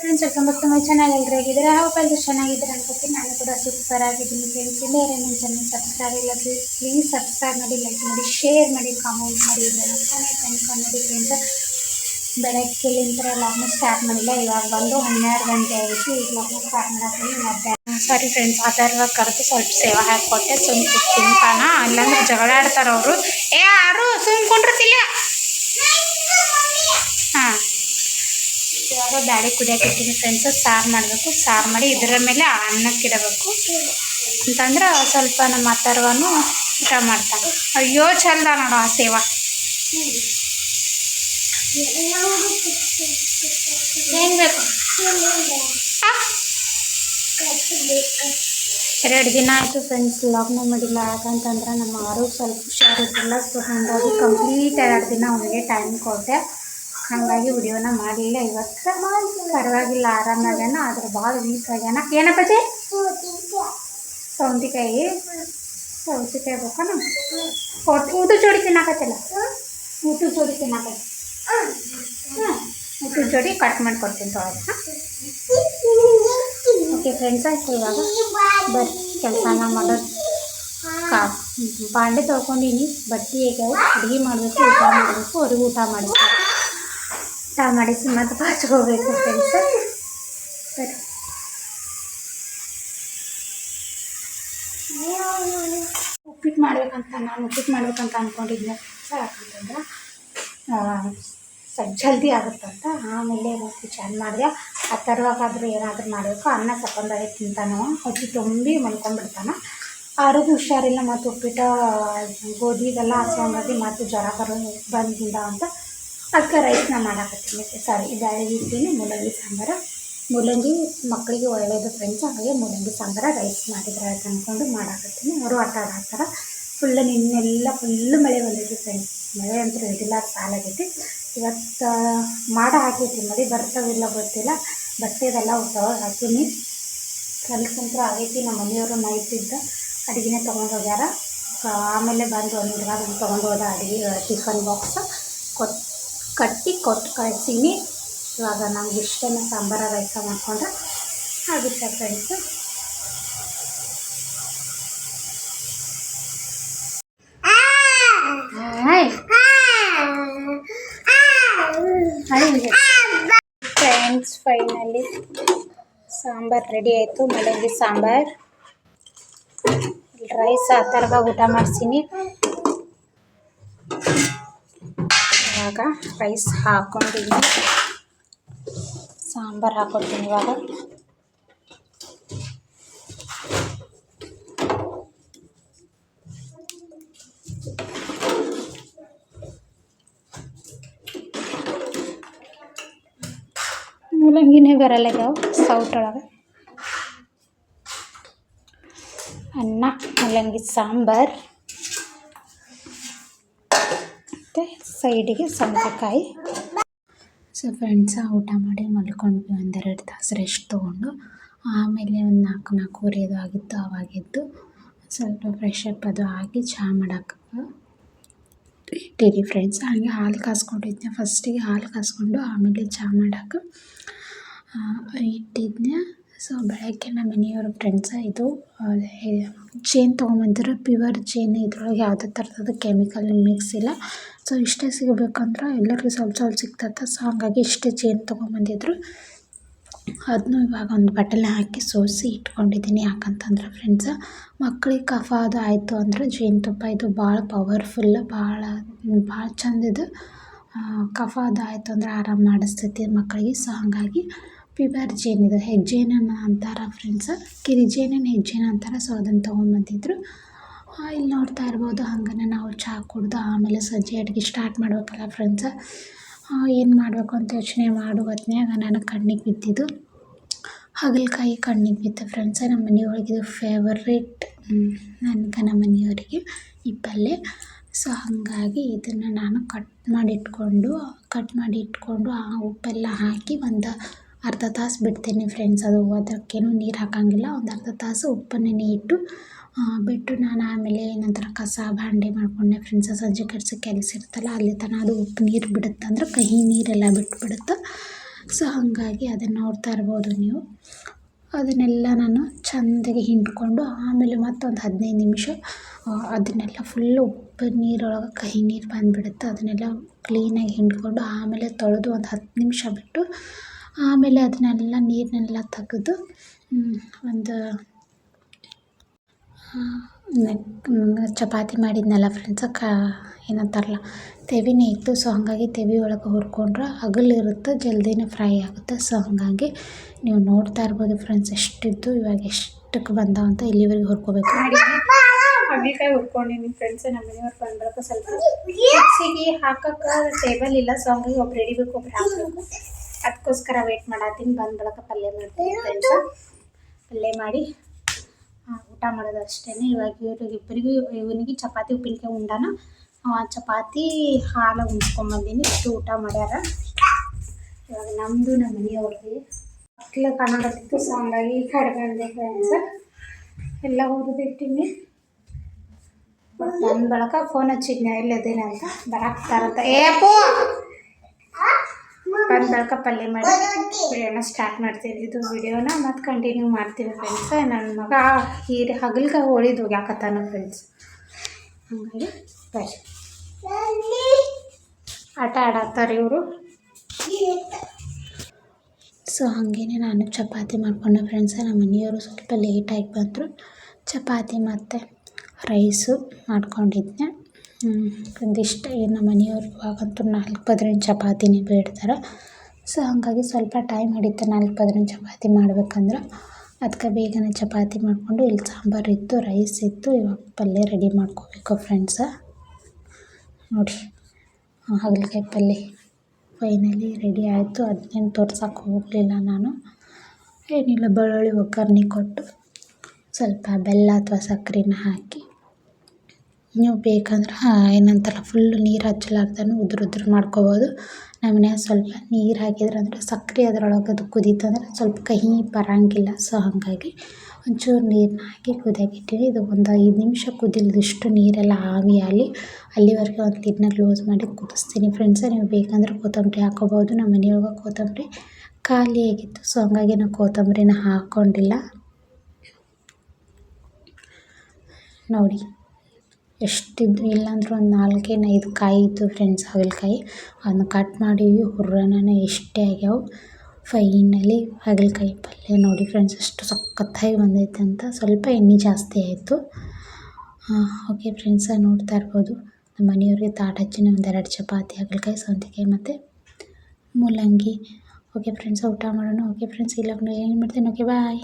Friends welcome back to my channel ಎಲ್ಲರೂ ಹೇಗಿದ್ದೀರಾ ಹಾವು ಎಲ್ಲರೂ ಚೆನ್ನಾಗಿದ್ದೀರಾ ಅನ್ಕೋತೀನಿ ನಾನು ಕೂಡ ಸೂಪರ್ ಆಗಿದ್ದೀನಿ ಫ್ರೆಂಡ್ಸ್ ಇಲ್ಲೇ ನನ್ನ ಚಾನಲ್ ಸಬ್ಸ್ಕ್ರೈಬ್ ಇಲ್ಲ ಪ್ಲೀಸ್ ಸಬ್ಸ್ಕ್ರೈಬ್ ಮಾಡಿ ಲೈಕ್ ಮಾಡಿ ಶೇರ್ ಮಾಡಿ ಕಾಮೆಂಟ್ ಮಾಡಿ ಫ್ರೆಂಡ್ಸ್ ನೋಡಿ ಫ್ರೆಂಡ್ಸ್ ಬೆಳಗ್ಗೆಲಿಂದ ಲಾಗ್ನ ಸ್ಟಾರ್ಟ್ ಮಾಡಿಲ್ಲ. ಇವಾಗ ಬಂದು ಹನ್ನೆರಡು ಗಂಟೆ ಆಗಿತ್ತು ಈಗ ಲಾಗ್ನ ಸ್ಟಾರ್ಟ್ ಮಾಡ್ತೀನಿ ಮಧ್ಯಾಹ್ನ. ಸಾರಿ ಫ್ರೆಂಡ್ಸ್ ಅದರ ಕರೆದು ಸ್ವಲ್ಪ ಸೇವಾ ಹಾಕಿಕೊಟ್ಟೆ ಸುಮ್ಮನೆ ತಿಂತಾನ ಇಲ್ಲಾಂದ್ರೆ ಜಗಳ ಆಡ್ತಾರೆ ಅವರು ಏ ಯಾರು ಸುಮ್ ಬ್ಯಾಳೆ ಕುದಿಯಕ್ಕೆ ಫ್ರೆಂಡ್ಸು ಸಾರು ಮಾಡಬೇಕು. ಸಾರು ಮಾಡಿ ಇದರ ಮೇಲೆ ಅನ್ನಕ್ಕೆ ಇಡಬೇಕು. ಅಂತಂದ್ರೆ ಸ್ವಲ್ಪ ನಮ್ಮ ಅಥರ್ವನು ಊಟ ಮಾಡ್ತಾನೆ. ಅಯ್ಯೋ ಚಂದ ನೋಡು ಆ ಸೇವ. ಏನು ಬೇಕು? ಎರಡು ದಿನ ಆಯಿತು ಫ್ರೆಂಡ್ಸ್ ಲಾಕ್ಡೌನ್ ಮಾಡಿಲ್ಲ. ಯಾಕಂತಂದ್ರೆ ನಮ್ಮ ಆರೋಗ್ಯ ಸ್ವಲ್ಪ ಹುಷಾರಿರಲಿಲ್ಲ. ಸೊ ಹಾಗಾಗಿ ಕಂಪ್ಲೀಟ್ ಎರಡು ದಿನ ಅವನಿಗೆ ಟೈಮ್ ಕೊಟ್ಟೆ. ಹಾಗಾಗಿ ವಿಡಿಯೋನ ಮಾಡಲಿಲ್ಲ ಇವತ್ತು ಪರವಾಗಿಲ್ಲ, ಆರಾಮಾಗ್ಯಾನ, ಆದ್ರೆ ಭಾಳ ವೀಕ್ ಆಗ್ಯಾನ. ಏನಪ್ಪತಿ ಸೌಂತಿಕಾಯಿ ನಮ್ಮ ಕೊಟ್ಟು ಊಟ ಜೋಡಿ ತಿನ್ನಕತ್ತಿಲ್ಲ? ಊಟ ಜೋಡಿ ತಿನ್ನಕತ್ತಿ. ಊಟದ ಜೋಡಿ ಕಟ್ ಮಾಡಿ ಕೊಡ್ತೀನಿ ತೊಗೊಳ್ಳಿ ಓಕೆ ಫ್ರೆಂಡ್ಸ್ ಆಯ್ತು ಇವಾಗ ಬರ್ರಿ ಕೆಲಸನ ಮಾಡೋದು. ಕಾ ಬಾಂಡೆ ತೊಳ್ಕೊಂಡಿನಿ. ಬಟ್ಟೆ ಹೇಗೆ ಅಡುಗೆ ಮಾಡಬೇಕು, ಊಟ ಮಾಡಬೇಕು, ಅವ್ರಿಗೆ ಊಟ ಮಾಡಬೇಕು ಊಟ ಮಾಡಿಸಿ ಮತ್ತು ಬಾಚ್ಕೋಬೇಕು ಫ್ರೆಂಡ್ಸ್ ಸರಿ. ಉಪ್ಪಿಟ್ಟು ಮಾಡ್ಬೇಕಂತ ನಾನು ಉಪ್ಪಿಟ್ಟು ಮಾಡ್ಬೇಕಂತ ಅಂದ್ಕೊಂಡಿದ್ದೆ ಯಾಕಂತಂದ್ರೆ ಸ್ವಲ್ಪ ಜಲ್ದಿ ಆಗುತ್ತಂತ ಆಮೇಲೆ ಮತ್ತೆ ಚಾನ್ ಮಾಡಿದೆ. ಆ ತರುವಾಗಾದರೂ ಏನಾದರೂ ಮಾಡಬೇಕು. ಅನ್ನ ಸಕೊಂಡಾಗೆ ತಿಂತಾನೋ, ಹೊಟ್ಟೆ ತುಂಬಿ ಮಲ್ಕೊಂಡ್ಬಿಡ್ತಾನೆ. ಆರೋಗ್ಯ ಹುಷಾರಿಲ್ಲ, ಮತ್ತು ಉಪ್ಪಿಟ್ಟು, ಗೋಧಿ, ಇದೆಲ್ಲ ಹಂಗಾಗಿ ಮತ್ತು ಜ್ವರ ಬರೋ ಬಂದಿಂದ ಅಂತ ಅದಕ್ಕೆ ರೈಸ್ನ ಮಾಡಾಕತ್ತೀನಿ. ಸಾರಿ ಬ್ಯಾಳೆ ಇಡ್ತೀನಿ. ಮೂಲಂಗಿ ಸಾಂಬಾರು. ಮೂಲಂಗಿ ಮಕ್ಕಳಿಗೆ ಒಳ್ಳೆಯದು ಫ್ರೆಂಡ್ಸ್ ಹಾಗಾಗಿ ಮೂಲಂಗಿ ಸಾಂಬಾರ ರೈಸ್ ಮಾಡಿದ್ರೆ ಅಂತ ಅಂದ್ಕೊಂಡು ಮಾಡಾಕತ್ತೀನಿ. ಅವರು ಆಟ ಆಡಾತ್ತಾರ ಫುಲ್ ನಿನ್ನೆಲ್ಲ ಫುಲ್ ಮಳೆ ಬಂದೈತಿ ಫ್ರೆಂಡ್ಸ್ ಮಳೆ ಅಂತೂ ಇದಿಲ್ಲ ಸಾಲಾಗೈತಿ ಇವತ್ತು ಮಾಡ ಹಾಕೈತಿ. ಮಳೆ ಬರ್ತಾವಿಲ್ಲ ಗೊತ್ತಿಲ್ಲ. ಬಟ್ಟೆದೆಲ್ಲ ಹೊಸವಾಗ ಹಾಕೀನಿ. ಕೆಲಸಂತ್ರ ಆಗೈತಿ. ನಮ್ಮ ಮನೆಯವರು ನೈಟಿದ್ದ ಅಡುಗೆನೇ ತೊಗೊಂಡು ಹೋಗ್ಯಾರ. ಆಮೇಲೆ ಬಂದು ಒಂದು ತೊಗೊಂಡು ಹೋದ ಅಡುಗೆ, ಟಿಫನ್ ಬಾಕ್ಸ್ ಕೊಟ್ಟು ಕಟ್ಟಿ ಕೊಟ್ಟು ಕಳಿಸೀನಿ. ಇವಾಗ ನಮ್ಗೆ ಇಷ್ಟನ ಸಾಂಬಾರ ರೈಸ ಮಾಡ್ಕೊಂಡ್ರೆ ಆಗುತ್ತೆ friends friends finally sambar ready ಆಯಿತು. ಮೂಲಂಗಿ ಸಾಂಬಾರು. ರೈಸ್ ಆ ಥರವಾಗಿ ಊಟ ಮಾಡ್ಸೀನಿ. ಇವಾಗ ರೈಸ್ ಹಾಕೊಂಡಿದ್ದೀನಿ ಸಾಂಬಾರು ಹಾಕೊತೀನಿ ಇವಾಗ. ಮೂಲಂಗಿನೇ ಬರಲ್ಲ ಯಾವ ಸೌಟ್ ಒಳಗೆ. ಅನ್ನ ಮೂಲಂಗಿ ಸಾಂಬಾರು ಮತ್ತು ಸೈಡಿಗೆ ಸೌತೆಕಾಯಿ. ಸೊ ಫ್ರೆಂಡ್ಸ ಊಟ ಮಾಡಿ ಮಲ್ಕೊಂಡ್ವಿ. ಒಂದೆರಡು ತಾಸು ರೆಸ್ಟ್ ತೊಗೊಂಡು. ಆಮೇಲೆ ಒಂದು ನಾಲ್ಕು ನಾಲ್ಕೂವರೆ ಆಗಿತ್ತು, ಅವಾಗಿದ್ದು. ಸ್ವಲ್ಪ ಫ್ರೆಶ್ ಅಪ್ ಅದು ಆಗಿ ಚಹಾ ಮಾಡೋಕೆ. ಇಟ್ಟಿರಿ ಫ್ರೆಂಡ್ಸ್ ಹಾಗೆ ಹಾಲು ಕಾಸ್ಕೊಂಡಿದ್ದೆ ಫಸ್ಟಿಗೆ ಹಾಲು ಕಾಸ್ಕೊಂಡು ಆಮೇಲೆ ಚಹಾ ಮಾಡಕ್ಕೆ ಇಟ್ಟಿದ್ದೆ ಸೊ ಬೆಳಗ್ಗೆ ನಮ್ಮ ಮನೆಯವ್ರ ಫ್ರೆಂಡ್ಸ ಇದು ಚೇನ್ ತೊಗೊಂಬಂದಿರೋ ಪ್ಯೂರ್ ಚೇನ್ ಇದ್ರೊಳಗೆ ಯಾವುದೇ ಥರದ್ದು ಕೆಮಿಕಲ್ ಮಿಕ್ಸ್ ಇಲ್ಲ. ಸೊ ಇಷ್ಟೇ ಸಿಗಬೇಕಂದ್ರೆ ಎಲ್ಲರಿಗೂ ಸ್ವಲ್ಪ ಸ್ವಲ್ಪ ಸಿಗ್ತೈತೆ. ಸೊ ಹಾಗಾಗಿ ಇಷ್ಟೇ ಚೇನ್ ತೊಗೊಂಬಂದಿದ್ರು. ಅದನ್ನು ಇವಾಗ ಒಂದು ಬಟ್ಟಲೆ ಹಾಕಿ ಸೋಸಿ ಇಟ್ಕೊಂಡಿದ್ದೀನಿ ಯಾಕಂತಂದ್ರೆ ಫ್ರೆಂಡ್ಸ ಮಕ್ಳಿಗೆ ಕಫ ಅದು ಆಯಿತು ಅಂದರೆ ಜೇನುತುಪ್ಪ ಇದು ಭಾಳ ಪವರ್ಫುಲ್ ಭಾಳ ಭಾಳ ಚಂದ ಇದು. ಆ, ಕಫ ಅದು ಆಯಿತು ಅಂದ್ರೆ ಆರಾಮ ಮಾಡಿಸ್ತೈತಿ ಮಕ್ಕಳಿಗೆ. ಸೊ ಹಾಗಾಗಿ ಪ್ಯೂರ್ ಜೇನ್ ಇದು. ಹೆಜ್ಜೇನ ಅಂತಾರೆ ಫ್ರೆಂಡ್ಸ್ ಕಿರಿಜೇನನ್ನು ಹೆಜ್ಜೇನ ಅಂತಾರೆ? ಸೊ ಅದನ್ನು ತೊಗೊಂಬಂದಿದ್ರು ಆ, ಇಲ್ಲಿ ನೋಡ್ತಾ ಇರ್ಬೋದು. ಹಂಗನೆ ನಾವು ಚಹಾ ಕುಡ್ದು ಆಮೇಲೆ ಸಜ್ಜೆ ಅಡುಗೆ ಸ್ಟಾರ್ಟ್ ಮಾಡ್ಬೇಕಲ್ಲ ಫ್ರೆಂಡ್ಸ ಏನು ಮಾಡಬೇಕು ಅಂತ ಯೋಚನೆ ಮಾಡು ಹೊತ್ನ್ಯಾಗ ನಾನು ಕಣ್ಣಿಗೆ ಬಿದ್ದಿದ್ದು. ಹಾಗಲಕಾಯಿ ಕಣ್ಣಿಗೆ ಬಿತ್ತು ಫ್ರೆಂಡ್ಸ ನಮ್ಮ ಮನೆಯೊಳಗೆ ಇದು ಫೇವರೇಟ್ ನನಗೆ ನಮ್ಮ ಮನೆಯವರಿಗೆ ಈ ಪಲ್ಯ ಸೊ ಹಾಗಾಗಿ ಇದನ್ನು ನಾನು ಕಟ್ ಮಾಡಿ ಇಟ್ಕೊಂಡು ಕಟ್ ಮಾಡಿ ಇಟ್ಕೊಂಡು ಆ ಉಪ್ಪೆಲ್ಲ ಹಾಕಿ ಒಂದು ಅರ್ಧ ತಾಸು ಬಿಡ್ತೀನಿ ಫ್ರೆಂಡ್ಸ್ ಅದು ಅದಕ್ಕೇನು ನೀರು ಹಾಕೋಂಗಿಲ್ಲ. ಒಂದು ಅರ್ಧ ತಾಸು ಉಪ್ಪು ನೆನೆ ಇಟ್ಟು ಬಿಟ್ಟು ನಾನು ಆಮೇಲೆ ಏನಂತಾರೆ ಕಸ ಭಾಂಡೆ ಮಾಡಿಕೊಂಡೆ ಫ್ರೆಂಡ್ಸ್ ಸಂಜೆ ಕಟ್ಸಿ ಕೆಲಸ ಇರುತ್ತಲ್ಲ, ಅಲ್ಲಿ ತನಕ ಅದು ಉಪ್ಪು ನೀರು ಬಿಡುತ್ತಂದ್ರೆ ಕಹಿ ನೀರೆಲ್ಲ ಬಿಟ್ಬಿಡುತ್ತೆ. ಸೊ ಹಾಗಾಗಿ ಅದನ್ನು ನೋಡ್ತಾ ಇರ್ಬೋದು ನೀವು. ಅದನ್ನೆಲ್ಲ ನಾನು ಚೆಂದಾಗಿ ಹಿಂಡ್ಕೊಂಡು ಆಮೇಲೆ ಮತ್ತೊಂದು ಹದಿನೈದು ನಿಮಿಷ ಅದನ್ನೆಲ್ಲ ಫುಲ್ಲು ಉಪ್ಪು ನೀರೊಳಗೆ ಕಹಿ ನೀರು ಬಂದುಬಿಡುತ್ತೆ, ಅದನ್ನೆಲ್ಲ ಕ್ಲೀನಾಗಿ ಹಿಂಡ್ಕೊಂಡು ಆಮೇಲೆ ತೊಳೆದು ಒಂದು ಹತ್ತು ನಿಮಿಷ ಬಿಟ್ಟು ಆಮೇಲೆ ಅದನ್ನೆಲ್ಲ ನೀರನ್ನೆಲ್ಲ ತೆಗೆದು ಒಂದು ಚಪಾತಿ ಮಾಡಿದ್ನಲ್ಲ ಫ್ರೆಂಡ್ಸ್ ಕ, ಏನಂತಾರಲ್ಲ, ತೆವಿನೇ ಇತ್ತು ಸೊ ಹಾಗಾಗಿ ತೆವಿ ಒಳಗೆ ಹುರ್ಕೊಂಡ್ರೆ ಅಗಲಿರುತ್ತೆ ಜಲ್ದಿನೇ ಫ್ರೈ ಆಗುತ್ತೆ ಸೊ ಹಾಗಾಗಿ ನೀವು ನೋಡ್ತಾ ಇರ್ಬೋದು ಫ್ರೆಂಡ್ಸ್ ಎಷ್ಟಿದ್ದು, ಇವಾಗ ಎಷ್ಟಕ್ಕೆ ಬಂದಾವ ಅಂತ ಇಲ್ಲಿವರೆಗೆ ಹುರ್ಕೋಬೇಕು. ಹಾಗಲಕಾಯಿ ಹುರ್ಕೊಂಡಿನಿ ಫ್ರೆಂಡ್ಸ್ ನಮ್ಮ ಮನೆಯವ್ರು ಬಂದ್ಬೇಕು ಸ್ವಲ್ಪ ಮಿಕ್ಸಿಗೆ ಹಾಕಕ್ಕೆ ಟೇಬಲ್ ಇಲ್ಲ ಸೊ ಹಂಗಾಗಿ ಒಬ್ರು ಹಿಡಿಬೇಕು ಒಬ್ರು ಹಾಕಬೇಕು. ಅದಕ್ಕೋಸ್ಕರ ವೇಟ್ ಮಾಡತ್ತೀನಿ ಬಂದ ಬಳಕ ಪಲ್ಯ ಮಾಡ್ತೀನಿ ಫ್ರೆಂಡ್ಸ್ ಪಲ್ಯ ಮಾಡಿ ಊಟ ಮಾಡೋದು ಅಷ್ಟೇ ಇವಾಗ ಇವ್ರಿಗೆ ಇಬ್ಬರಿಗೂ ಇವನಿಗೆ ಚಪಾತಿ ಉಪ್ಪಿನಕಾಯಿ ಉಂಡಾನ. ಆ, ಚಪಾತಿ ಹಾಲು ಉಣ್ಸ್ಕೊಂಬಂದೀನಿ. ಇಷ್ಟು ಊಟ ಮಾಡ್ಯಾರ. ಇವಾಗ ನಮ್ಮದು ನಮ್ಮ ಮನೆಯವ್ರಿಗೆ ಮಕ್ಳು ಕನ್ನಡಕ್ಕೆ ಸೊ ಹಂಗಾಗಿ ಈ ಎಲ್ಲ ಬಂದೆ ಫ್ರೆಂಡ್ಸ್ ಎಲ್ಲ ಹುರಿದಿಟ್ಟಿನಿ ನನ್ನ ಬಳಕ ಫೋನ್ ಹಚ್ಚಿದ್ನ ಎಲ್ಲಿದ್ದೇನೆ ಅಂತ ಬರಾಕ್ತಾರಂತ ಏ ಅಪ್ಪು ಬಂದ ಬಳಕ ಪಲ್ಯ ಮಾಡಿ ವಿಡಿಯೋನ ಸ್ಟಾರ್ಟ್ ಮಾಡ್ತೀನಿ ಇದು ವಿಡಿಯೋನ ಮತ್ತೆ ಕಂಟಿನ್ಯೂ ಮಾಡ್ತೀನಿ ಫ್ರೆಂಡ್ಸ್ ನನ್ನ ಮಗ ಹೀರಿ ಹಗಲ್ಗೆ ಹೋಳಿದು ಹೋಗ್ಯಾಕತ್ತಾನ ಫ್ರೆಂಡ್ಸ್ ಹಂಗಾಗಿ ಬರ್ರಿ. ಆಟ ಆಡತ್ತಾರೆ ಇವರು. ಸೊ ಹಾಗೇನೆ ನಾನು ಚಪಾತಿ ಮಾಡ್ಕೊಂಡೆ ಫ್ರೆಂಡ್ಸ್ ನಮ್ಮ ಮನೆಯವರು ಸ್ವಲ್ಪ ಲೇಟಾಗಿ ಬಂದರು. ಚಪಾತಿ ಮತ್ತು ರೈಸು ಮಾಡ್ಕೊಂಡಿದ್ದೆ. ಒಂದಿಷ್ಟು ನಮ್ಮ ಮನೆಯವ್ರು ಇವಾಗಂತೂ ನಾಲ್ಕು ಪದ್ರಿನ ಚಪಾತಿನೇ ಬೇಡ್ತಾರೆ. ಸೊ ಹಾಗಾಗಿ ಸ್ವಲ್ಪ ಟೈಮ್ ಹಿಡಿತು ನಾಲ್ಕು ಪದ್ರಿನ ಚಪಾತಿ ಮಾಡ್ಬೇಕಂದ್ರೆ ಅದಕ್ಕೆ ಬೇಗನೆ ಚಪಾತಿ ಮಾಡಿಕೊಂಡು ಇಲ್ಲಿ ಸಾಂಬಾರು ಇತ್ತು ರೈಸ್ ಇತ್ತು, ಇವಾಗ ಪಲ್ಯ ರೆಡಿ ಮಾಡ್ಕೋಬೇಕು ಫ್ರೆಂಡ್ಸ ನೋಡಿ ಹಾಗಲಕಾಯಿ ಪಲ್ಯ ಫೈನಲಿ ರೆಡಿ ಆಯಿತು. ಅದನ್ನೇನು ತೋರ್ಸೋಕೆ ಹೋಗಲಿಲ್ಲ ನಾನು. ಏನಿಲ್ಲ, ಬೆಳ್ಳುಳ್ಳಿ ಒಗ್ಗರಣೆ ಕೊಟ್ಟು ಸ್ವಲ್ಪ ಬೆಲ್ಲ ಅಥವಾ ಸಕ್ಕರೆನ ಹಾಕಿ ನೀವು ಬೇಕಂದ್ರೆ ಏನಂತಾರ ಫುಲ್ ನೀರು ಹಚ್ಚಲಾರ್ದನೂ ಉದುರು ಉದುರು ಮಾಡ್ಕೊಬೋದು. ನಮ್ಮ ಮನ್ಯಾಗ ಸ್ವಲ್ಪ ನೀರು ಹಾಕಿದ್ರೆ ಅಂದರೆ ಸಕ್ಕರೆ ಅದರೊಳಗೆ ಅದು ಕುದೀತಂದ್ರೆ ಸ್ವಲ್ಪ ಕಹಿ ಬರೋಂಗಿಲ್ಲ. ಸೊ ಹಾಗಾಗಿ ಒಂಚೂರು ನೀರನ್ನ ಹಾಕಿ ಇಟ್ಟೀನಿ. ಇದು ಒಂದು ಐದು ನಿಮಿಷ ಕುದಿಲ್ದಿಷ್ಟು ನೀರೆಲ್ಲ ಆವಿ ಆಗಲಿ ಅಲ್ಲಿವರೆಗೆ ಒಂದು ಲಿಡ್ನ ಕ್ಲೋಸ್ ಮಾಡಿ ಕುದಿಸ್ತೀನಿ. ಫ್ರೆಂಡ್ಸ ನೀವು ಬೇಕಂದ್ರೆ ಕೊತ್ತಂಬರಿ ಹಾಕೋಬೋದು. ನಮ್ಮ ಮನೆಯೊಳಗೆ ಕೊತ್ತಂಬರಿ ಖಾಲಿಯಾಗಿತ್ತು ಸೊ ಹಾಗಾಗಿ ನಾವು ಕೊತ್ತಂಬರಿನ ಹಾಕ್ಕೊಂಡಿಲ್ಲ ನೋಡಿ. ಎಷ್ಟಿದ್ದು ಇಲ್ಲಾಂದ್ರೆ ಒಂದು ನಾಲ್ಕೇನು ಐದು ಕಾಯಿ ಇತ್ತು ಫ್ರೆಂಡ್ಸ್ ಹಾಗಲಕಾಯಿ. ಅದನ್ನ ಕಟ್ ಮಾಡಿ ಹುರ್ರನ ಎಷ್ಟೇ ಆಗ್ಯಾವ ಫೈನಲಿ ಹಾಗಲಕಾಯಿ ಪಲ್ಯ ನೋಡಿ ಫ್ರೆಂಡ್ಸ್ ಎಷ್ಟು ಸಖತ್ತಾಗಿ ಬಂದೈತೆ ಅಂತ ಸ್ವಲ್ಪ ಎಣ್ಣೆ ಜಾಸ್ತಿ ಆಯಿತು. ಓಕೆ ಫ್ರೆಂಡ್ಸ ನೋಡ್ತಾ ಇರ್ಬೋದು. ನಮ್ಮ ಮನೆಯವ್ರಿಗೆ ತಾಟ ಹಚ್ಚಿನ ಒಂದೆರಡು ಚಪಾತಿ, ಹಾಗಲಕಾಯಿ, ಸೌಂತಿಕಾಯಿ ಮತ್ತು ಮೂಲಂಗಿ. ಓಕೆ ಫ್ರೆಂಡ್ಸ್ ಊಟ ಮಾಡೋಣ. ಓಕೆ ಫ್ರೆಂಡ್ಸ್ ಇಲ್ಲ ಏನು ಮಾಡ್ತೀನಿ. Okay bye